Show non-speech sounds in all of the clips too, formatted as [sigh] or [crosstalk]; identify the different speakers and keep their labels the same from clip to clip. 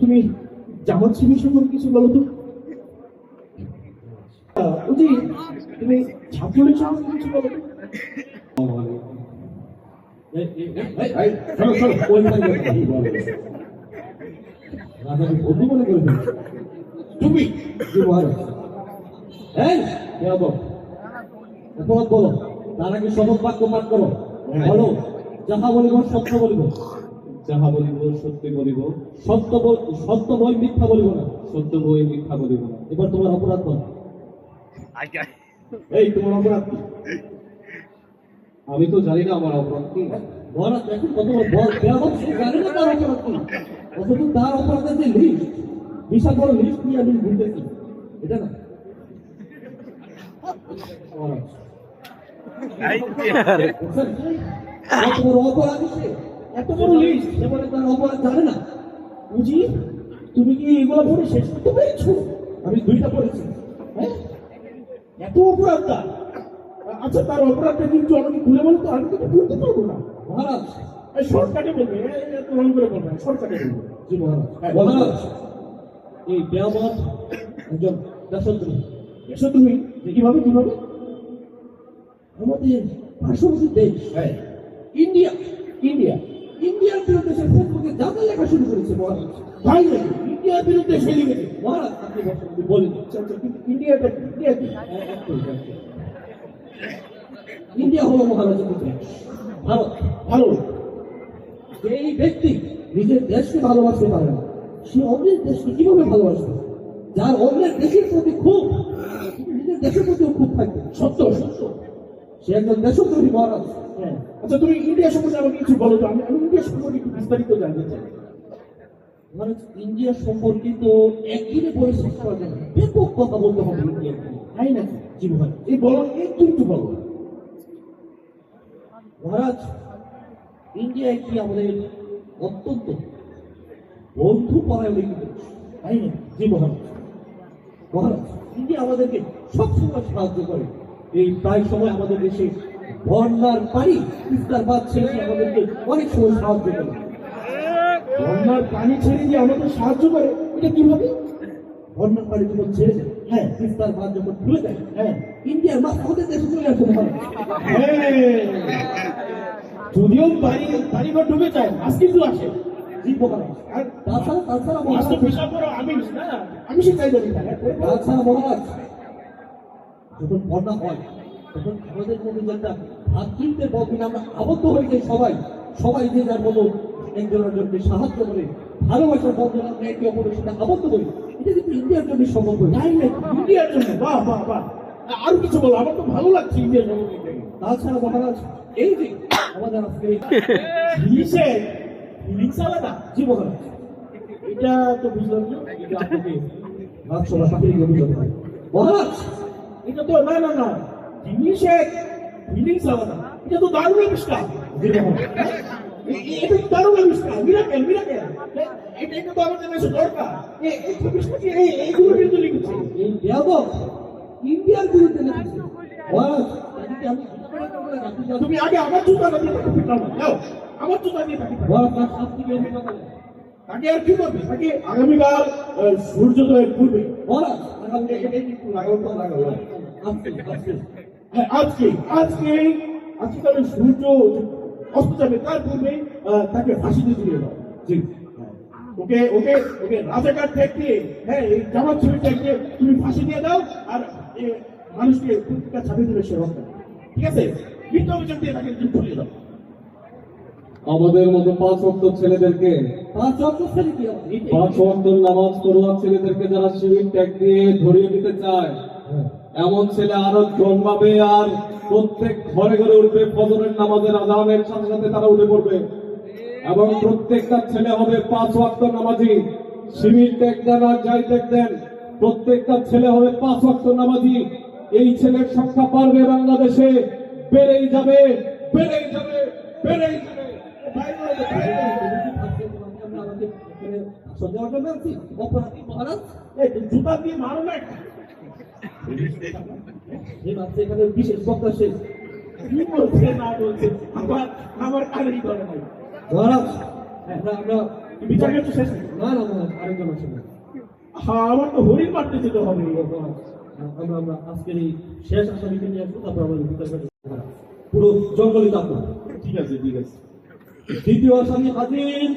Speaker 1: তুমি জামাত শিবির সম্পর্কে কিছু বলো তো। আহ, তুমি ছাত্রলীগ সম্পর্কে কিছু বলো। তুমি কে বলো। তার আগে শপথ বাক্য পাঠ করো। বলো যাহা বলিব সত্য বলিব।
Speaker 2: যাহা বলিব সত্যি বলিব
Speaker 1: সত্য সত্য বই মিথ্যা বলিব না
Speaker 2: সত্য বই মিথ্যা বলিব না।
Speaker 1: এবার তোমার অপরাধ বল এই তোমার অপরাধ কি?
Speaker 2: আমি তো জানি না আমার অপরাধ কি।
Speaker 1: মহারাজ দেখুন কত বল। বেয়াদব, না তার অপরাধ কি? অথচ তার অপরাধের যে লিস্ট বিশাল বড় লিস্ট নিয়ে আমি ঘুরতেছি। এটা না? [laughs] তুমি কি এগুলো পড়ে শেষ করতে পেরেছ আমি দুইটা পড়েছি হ্যাঁ এত অপরাধ তার আচ্ছা তার অপরাধটা কিন্তু আমাকে খুলে বলো তো আমি কিন্তু বলতে পারব না মহারাজ বলবে এত রং করে বলবে শর্টকাটে বলবে জি মহারাজ মহারাজ এই বেয়ামত একজন দেশদ্রোহী? দেশদ্রোহী কীভাবে কীভাবে? আমাদের পার্শ্ববর্তী দেশ ইন্ডিয়া ইন্ডিয়া ইন্ডিয়ার বিরুদ্ধে সে ফেসবুকে যাতে লেখা শুরু করেছে মহারাজ নাকি? ইন্ডিয়ার বিরুদ্ধে সে লিখেছে। মহারাজ আপনি বলেন। আচ্ছা আচ্ছা কিন্তু ইন্ডিয়াটা ইন্ডিয়া কি? হ্যাঁ। ইন্ডিয়া হলো মহারাজের দেশ ভারত ভারত এই ব্যক্তি নিজের দেশকে ভালোবাসতে পারে না সে অন্যের দেশকে কীভাবে ভালোবাসবে? যার অন্যের দেশের প্রতি খুব নিজের দেশের প্রতিও খুব থাকবে। সত্য সত্য। সে একজন দেশদ্রোহী মহারাজ হ্যাঁ। আচ্ছা তুমি ইন্ডিয়া সম্পর্কে আমাকে কিছু বলো তো আমি আমি ইন্ডিয়া সম্পর্কে একটু বিস্তারিত জানতে চাই। মহারাজ ইন্ডিয়া সম্পর্কিত একদিনে পরে শেষ করা না। ব্যাপক কথা বলতে হবে ইন্ডিয়া তাই নাকি জি মহারাজ এই বলো একটু একটু বলো। মহারাজ ইন্ডিয়া একটি আমাদের অত্যন্ত বন্ধু পরায়ণ তাই না জি মহারাজ মহারাজ ইন্ডিয়া আমাদেরকে সবসময় সাহায্য করে। এই প্রায় সময় আমাদের দেশে বন্যার পানি ইফতার বাদ ছেড়ে আমাদেরকে অনেক সময় সাহায্য করে। বন্যার পানি ছেড়ে যে আমাদের সাহায্য করে? এটা কীভাবে? বন্যার পানি যখন ছেড়ে যায় হ্যাঁ ইফতার বাদ যখন খুলে যায় হ্যাঁ ইন্ডিয়ার মাছ আমাদের দেশে চলে আসে মহারাজ যদিও বাড়ি বাড়িঘর ডুবে যায় মাছ কিন্তু আসে। তাছাড়া তাছাড়া মহারাজ বিশাল বড় আমিষ না। আমিষের চাহিদা তাছাড়া মহারাজ যখন বন্যা হয়। তখন আমাদের মধ্যে একটা ভাতৃত্বের বন্ধনে আমরা আবদ্ধ হয়ে যাই সবাই। সবাই যে যার মতো একজনের জন্য সাহায্য করে ভালোবাসার বন্ধনে আমরা একে অপরের সাথে আবদ্ধ করি এটা কিন্তু ইন্ডিয়ার জন্য সম্ভব তাই ইন্ডিয়ার জন্য বাহ বাহ বাহ আর কিছু বলো আমার তো ভালো লাগছে ইন্ডিয়ার জন্য। তাছাড়া মহারাজ এই যে আমাদের আজকে ইলিশে ইলিশ আলাদা জি মহারাজ এটা তো বুঝলাম না এটা আপনাকে রাজসভা হয়। মহারাজ এটা তো না না। না ইংলিশে ফিলিংস আলাদা এটা তো দারুণ আবিষ্কার। এটা তো দারুণ আবিষ্কার। মিরাকেল মিরাকেল এটা এটা তো আমাদের দেশে দরকার। এ- এই ছবিটাকে এই এইগুলো কিন্তু লিখেছে? এই বেয়াদব ইন্ডিয়ার বিরুদ্ধে লিখেছে। মহারাজ এদিকে আমি তুমি আগে আমার জুতা দিয়ে তাকে পিটাও যাও আমার জুতা দিয়ে তাকে হবে? আর কি করবে? তাকে আগামীকাল সূর্যোদয়ের পূর্বে। মহারাজ আগামী লাগাও। আজকে আজকে হ্যাঁ তাহলে সূর্য অস্ত যাবে তার পূর্বে তাকে ফাঁসিতে ঝুলিয়ে দাও জি। হ্যাঁ। ওকে ওকে ওকে রাজাকার হ্যাঁ এই জামাত ছবি ঠেক তুমি ফাঁসি দিয়ে দাও আর মানুষকে প্রত্যেকটা ছাপিয়ে দেবে সে রক্ত। ঠিক আছে? মিথ্যা অভিযোগ দিয়ে তাকে ঝুলিয়ে দাও।
Speaker 2: আমাদের মতো পাঁচ অক্ট ছেলেদেরকে
Speaker 1: পাঁচ অক্ট?
Speaker 2: পাঁচ নামাজ পড়ুয়া ছেলেদেরকে যারা শিবির ট্যাগ দিয়ে ধরিয়ে দিতে চায় এমন ছেলে আরও জন্মাবে আর প্রত্যেক ঘরে ঘরে উঠবে ফজরের নামাজের আজানের সাথে সাথে তারা উঠে পড়বে। এবং প্রত্যেকটা ছেলে হবে পাঁচ ওয়াক্ত নামাজি। শিবির ট্যাগ দেন আর যাই ট্যাগ দেন, প্রত্যেকটা ছেলে হবে পাঁচ ওয়াক্ত নামাজি। এই ছেলের সংখ্যা বাড়বে বাংলাদেশে। বেড়েই যাবে বেড়েই যাবে বেড়েই যাবে।
Speaker 1: জুতা দিয়ে মারো না এখানে বিশেষ বক্তা শেষ।
Speaker 3: কি বলছে না বলছে? আমার আমার কানেরই করে নাই।
Speaker 1: মহারাজ আমরা আমরা
Speaker 3: বিচার কার্য শেষ।
Speaker 1: না না মহারাজ আরেকজন আছে।
Speaker 3: হ্যাঁ আমার তো হরিণ মারতে যেতে হবে।
Speaker 1: আমরা আমরা আজকের এই শেষ আসামিকে নিয়ে আসব তারপর বিচার পুরো জঙ্গলি
Speaker 3: ঠিক আছে ঠিক আছে।
Speaker 1: দ্বিতীয় আসামি হাজির।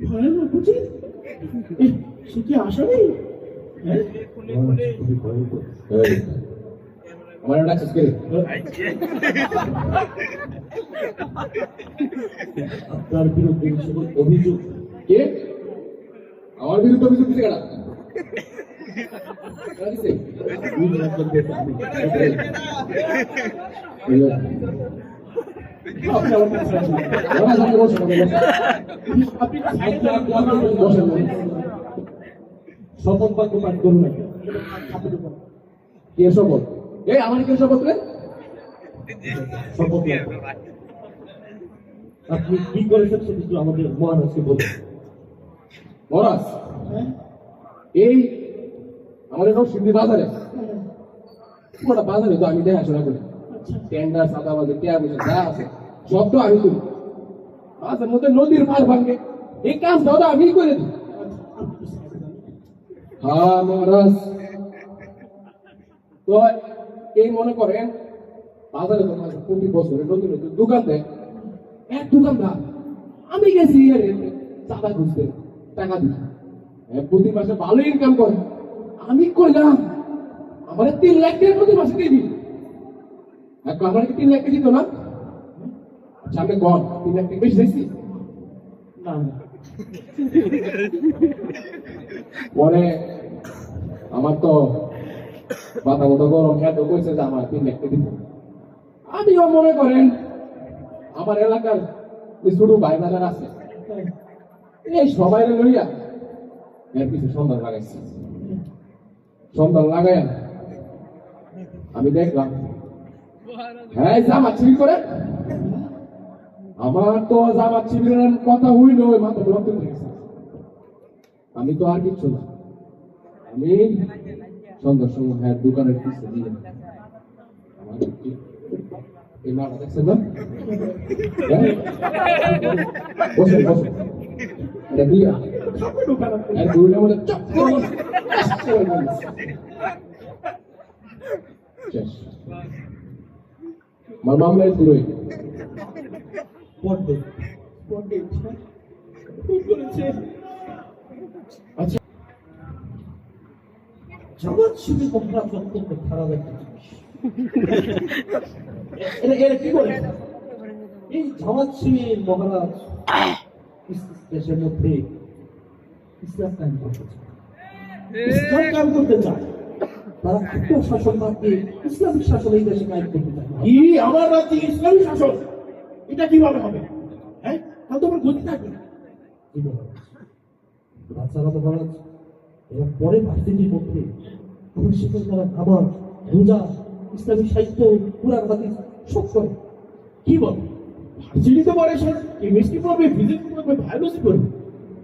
Speaker 3: ভয়ানক বুঝি সে কি হ্যাঁ
Speaker 1: আপনার বিরুদ্ধে যে সকল অভিযোগ
Speaker 4: কে আমার বিরুদ্ধে অভিযোগ দিছে কেনা।
Speaker 1: শপথ বাক্য পাঠ করুন
Speaker 4: কে শপথ এই আমার কে শপথ রে?
Speaker 1: আপনি কি করেছেন সে কিছু আমাদের মহারাজকে বলুন।
Speaker 4: মরাস
Speaker 3: হ্যাঁ?
Speaker 4: এই আমাদের সব সিদ্ধি বাজারে। পুরোটা বাজারে তো আমি দেখাশোনা করি।
Speaker 3: আচ্ছা।
Speaker 4: টেন্ডার সাদা বাজার টিয়া পয়সা যা আছে সব তো আমি করি। মাঝে মধ্যে নদীর পার ভাঙে। এই কাজটাও তো আমি করে দিই। হ্যাঁ মহারাজ। তো এই মনে করেন, বাজারে তো মাঝে প্রতি বছরে নতুন নতুন দোকান দেয়। এক দোকানদার আমি গেছি চাঁদা খুঁজতে, টাকা দিই এক প্রতি মাসে ভালো ইনকাম করে। আমি কইলাম, আমার তিন লাখ টাকা প্রতি মাসে দিবি? এখন আমার কি তিন লাখ টাকা দিত না? আচ্ছা আমি কম তিন লাখ টাকা বেশি
Speaker 3: না।
Speaker 4: পরে আমার তো আমিও মনে করেন, আমার এলাকার আছে, এই সবাই লইয়া এর কিছু সন্ধান লাগাইছি। সন্ধান লাগাইয়া আমি দেখলাম হ্যাঁ জামা করে। আমার তো জামা ছিবির কথা হইল মাথা আমি তো আর কিচ্ছু না। আমি সন্ধ্যার সময় হ্যাঁ দোকানের পিছিয়ে দিয়ে হ্যাঁ? মামলায়
Speaker 1: জামাত শিবির মহারাজ অত্যন্ত খারাপ একটা জিনিস?
Speaker 3: এরা এরা কি করে
Speaker 1: এই জামাত শিবির মহারাজ দেশের মধ্যে ইসলাম কায়েম করতে।
Speaker 3: ইসলাম কাম করতে চায়।
Speaker 1: তারা আত্ম শাসনবাদকে ইসলামিক শাসন এই দেশে কায়েম করতে চায়।
Speaker 3: কি? আমার রাজ্যে ইসলামী শাসন? এটা কীভাবে হবে? হ্যাঁ? তাহলে তোমার গতি থাকবে। না
Speaker 1: জি মহারাজ তাছাড়া মহারাজ? এরা পরে ভার্সিটির মধ্যে আমার তারা নামাজ রোজা ইসলামিক সাহিত্য পুরাণ হাদিস সব করে।
Speaker 3: কি বল? ভার্সিটিতে পড়ে সে কেমিস্ট্রি পড়বে ফিজিক্স পড়বে বায়োলজি পড়বে।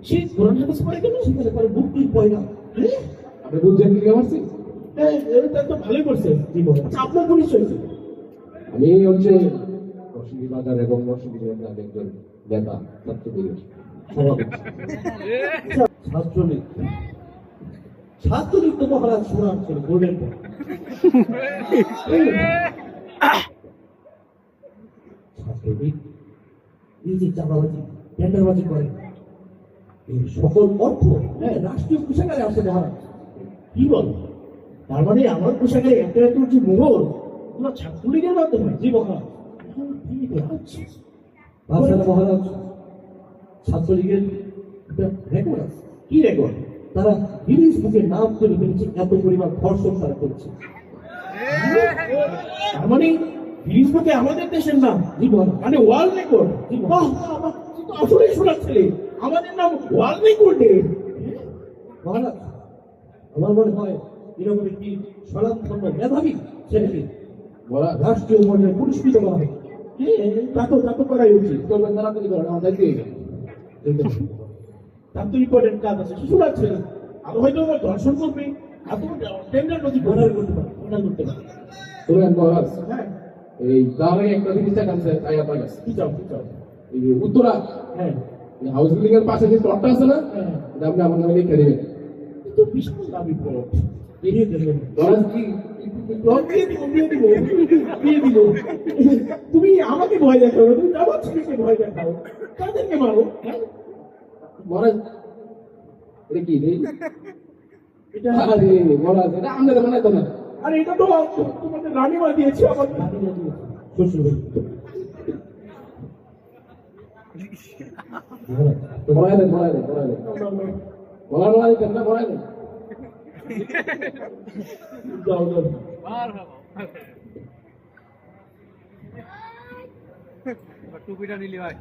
Speaker 3: সে কোরআন হাদিস পড়ে কেন?
Speaker 1: সেখানে করে মুক্তির পয়না
Speaker 3: হ্যাঁ?
Speaker 4: আপনি বুঝছেন কি পারছি
Speaker 3: হ্যাঁ, এটা তো ভালোই করছে।
Speaker 1: জি
Speaker 3: আচ্ছা আপনার পরিচয়
Speaker 4: আমি হচ্ছে নরসিংদী বাজার এবং নরসিংদী জেলার একজন নেতা ছাত্রলীগের
Speaker 1: ছাত্রলীগ। ছাত্রলীগ তো মহারাজ শোনার ছিল ছাত্রলীগ এই যে চাঁদাবাজি টেন্ডারবাজি করে এই সকল অর্থ হ্যাঁ রাষ্ট্রীয় কোষাগারে আসে মহারাজ।
Speaker 3: কি বল? তার মানে আমার একটা একটা যে মোহর ওগুলো ছাত্রলীগের মাধ্যমে
Speaker 1: জি মহারাজ।
Speaker 3: আচ্ছা
Speaker 1: তাছাড়া মহারাজ ছাত্রলীগের রেকর্ড আছে।
Speaker 3: কি রেকর্ড
Speaker 1: তারা গিনিস বুকে নাম করে ফেলেছে এত পরিমাণ ধর্ষণ তারা করেছে।
Speaker 3: তার মানে গিরিশ বুকে আমাদের দেশের নাম
Speaker 1: জি মহারাজ
Speaker 3: মানে ওয়ার্ল্ড রেকর্ড বাহ আসলেই শোনার ছেলে। আমাদের নাম কোর্টে
Speaker 1: মহারাজ আমার মনে হয় এরকম একটি স্বনামধন্য মেধাবী ছেলেকে
Speaker 4: মহারাজ
Speaker 1: রাষ্ট্রীয় পুরস্কৃত করা হবে
Speaker 3: তা তো তা তো করাই উচিত
Speaker 4: তাড়াতাড়ি করেন আমার দায়িত্ব
Speaker 3: তার তো ইম্পর্টেন্ট কাজ আছে শিশু আছে আর হয়তো আমার দর্শন করবে আর তো টেন্ডার নথি
Speaker 1: অর্ডার করতে পারে
Speaker 3: অর্ডার করতে পারে।
Speaker 4: শুনেন মহারাজ
Speaker 3: হ্যাঁ।
Speaker 4: এই আগে একটা জিনিস দেখাচ্ছে তাই আপনার কাছে।
Speaker 3: কি চাও কি চাও?
Speaker 4: এই উত্তরা।
Speaker 3: হ্যাঁ।
Speaker 4: হাউস বিল্ডিং এর পাশে যে প্লটটা আছে না
Speaker 3: হ্যাঁ।
Speaker 4: এটা আপনি আমার নামে লিখে দিবেন।
Speaker 3: কিন্তু বিশাল দাবি পথ
Speaker 1: এড়িয়ে দেবেন।
Speaker 4: মহারাজ কি?
Speaker 3: দিয়ে দিয়ে দিয়ে তুমি আমাকে ভয় দেখাও তুমি আমার ছেলেকে ভয় দেখাও। তাদেরকে মারো? হ্যাঁ?
Speaker 4: মহারাজ এটা কি রে?
Speaker 3: এটা
Speaker 4: আরে মহারাজ এটা আপনাদের মনে তো না।
Speaker 3: আর এটা তো তোমাদের রানীমা দিয়েছে আমাকে
Speaker 1: শ্বশুর বাড়ি। মহারাজ।
Speaker 4: মরাই দেন মরাই দেন মরাই দেন মরাই মরাই না মরাই দেন
Speaker 3: যাও যাও
Speaker 5: টুপিটা নিলি ভাই।